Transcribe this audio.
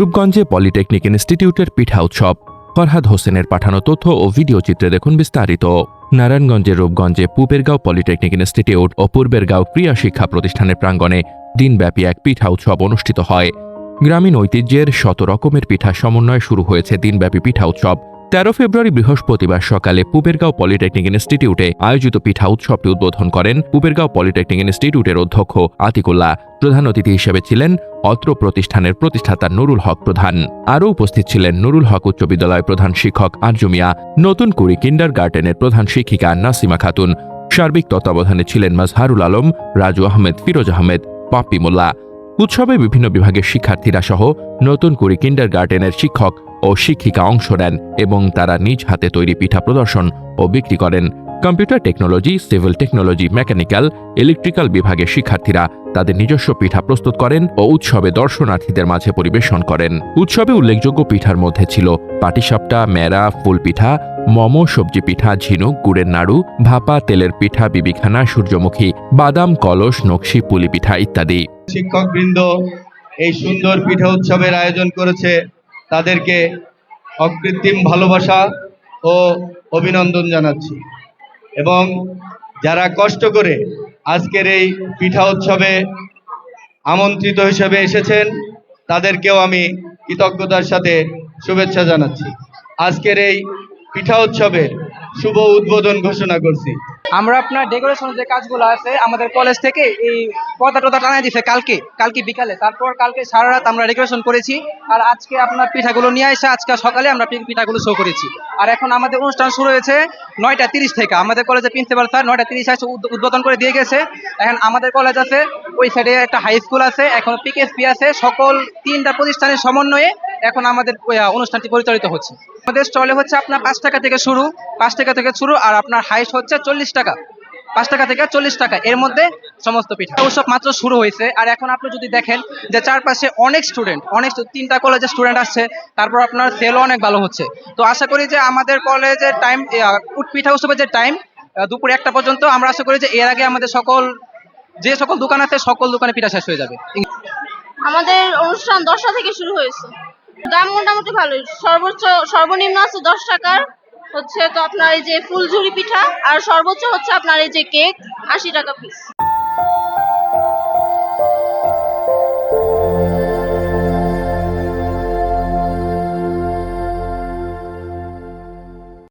রূপগঞ্জে polytechnic ইনস্টিটিউটের পিঠা উৎসব। ফরহাদ হোসেনের পাঠানো তথ্য ও ভিডিও চিত্রে দেখুন বিস্তারিত। নারায়ণগঞ্জের রূপগঞ্জে পূবেরগাঁও পলিটেকনিক ইনস্টিটিউট ও পূর্বেরগাঁও ক্রিয়া শিক্ষা প্রতিষ্ঠানের প্রাঙ্গণে দিনব্যাপী এক পিঠা উৎসব অনুষ্ঠিত হয়। গ্রামীণ ঐতিহ্যের শত রকমের পিঠা সমন্বয়ে শুরু হয়েছে দিনব্যাপী পিঠা উৎসব। তেরো ফেব্রুয়ারি বৃহস্পতিবার সকালে পুবেরগাঁও পলিটেকনিক ইনস্টিটিউটে আয়োজিত পিঠা উৎসবটি উদ্বোধন করেন পুবেরগাঁও পলিটেকনিক ইনস্টিটিউটের অধ্যক্ষ আতিকুল্লাহ। প্রধান অতিথি হিসেবে ছিলেন অত্র প্রতিষ্ঠানের প্রতিষ্ঠাতা নুরুল হক প্রধান। আরও উপস্থিত ছিলেন নুরুল হক উচ্চ বিদ্যালয়ের প্রধান শিক্ষক আরজুমিয়া নতুন কুড়ি কিন্ডার গার্ডেনের প্রধান শিক্ষিকা নাসিমা খাতুন। সার্বিক তত্ত্বাবধানে ছিলেন মাজহারুল আলম, রাজু আহমেদ, ফিরোজ আহমেদ, পাপ্পি মোল্লা। উৎসবে বিভিন্ন বিভাগের শিক্ষার্থীরা সহ নতুন করে কিন্ডার গার্ডেনের শিক্ষক ও শিক্ষিকা অংশ নেন এবং তারা নিজ হাতে তৈরি পিঠা প্রদর্শন ও বিক্রি করেন। Computer technology, civil technology, mechanical, electrical বিভাগের শিক্ষার্থীরা তাদের নিজস্ব পিঠা প্রস্তুত করেন ও উৎসবে দর্শনার্থীদের মাঝে পরিবেশন করেন। উৎসবে উল্লেখযোগ্য পিঠার মধ্যে ছিল পাটিসাপটা মেরা ফুল পিঠা মমো, সবজি পিঠা, ঝিনুক, গুড়ের নাড়ু, ভাপা, তেলের পিঠা, বিবিখানা, সূর্যমুখী, বাদাম, কলস, নকশি, পুলি পিঠা ইত্যাদি। শিক্ষকবৃন্দ এই সুন্দর পিঠা উৎসবের আয়োজন করেছে। তাদেরকে অকৃত্রিম ভালোবাসা ও অভিনন্দন জানাচ্ছি। এবং যারা কষ্ট করে আজকের এই পিঠা উৎসবে আমন্ত্রিত হিসেবে এসেছেন, তাদেরকেও আমি কৃতজ্ঞতার সাথে শুভেচ্ছা জানাচ্ছি। আজকের এই পিঠা উৎসবের শুভ উদ্বোধন ঘোষণা করছি। আমরা আপনার ডেকোরেশন যে কাজগুলো আছে, আমাদের কলেজ থেকে এই পর্দা টর্দা টানাই দিছে কালকে কালকে বিকালে। তারপর কালকে সারা রাত আমরা ডেকোরেশন করেছি, আর আজকে আপনার পিঠাগুলো নিয়ে এসে আজকে সকালে আমরা পিঠাগুলো শো করেছি। আর এখন আমাদের অনুষ্ঠান শুরু হয়েছে নয়টা তিরিশ থেকে। আমাদের কলেজের প্রিন্সিপাল স্যার নয়টা তিরিশ উদ্ব- উদ্বোধন করে দিয়ে গেছে। এখন আমাদের কলেজ আছে, ওই সাইডে একটা হাই স্কুল আছে, এখন পিকেএসপি আছে। সকল তিনটা প্রতিষ্ঠানের সমন্বয়ে এখন আমাদের অনুষ্ঠানটি পরিচালিত হচ্ছে। আমাদের স্টলে হচ্ছে আপনার পাঁচ টাকা থেকে শুরু, পাঁচ টাকা থেকে শুরু, আর আপনার হাইস্ট হচ্ছে চল্লিশ টাকা। পাঁচ টাকা থেকে চল্লিশ টাকা, এর মধ্যে সমস্ত পিঠা। উৎসব মাত্র শুরু হয়েছে, আর এখন আপনি যদি দেখেন যে চারপাশে অনেক স্টুডেন্ট অনেক তিনটা কলেজের স্টুডেন্ট আসছে, তারপর আপনার সেলও অনেক ভালো হচ্ছে। তো আশা করি যে আমাদের কলেজের টাইম পিঠা উৎসবের যে টাইম দুপুর একটা পর্যন্ত আমরা আশা করি যে এর আগে আমাদের সকল, যে সকল দোকান আছে, সকল দোকানে পিঠা শেষ হয়ে যাবে। আমাদের অনুষ্ঠান দশটা থেকে শুরু হয়েছে। দাম মোটামুটি ভালোই। সর্বোচ্চ, সর্বনিম্ন আছে দশ টাকার। হচ্ছে তো আপনার এই যে ফুলঝুরি পিঠা, আর সর্বোচ্চ হচ্ছে আপনার এই যে কেক, আশি টাকা পিস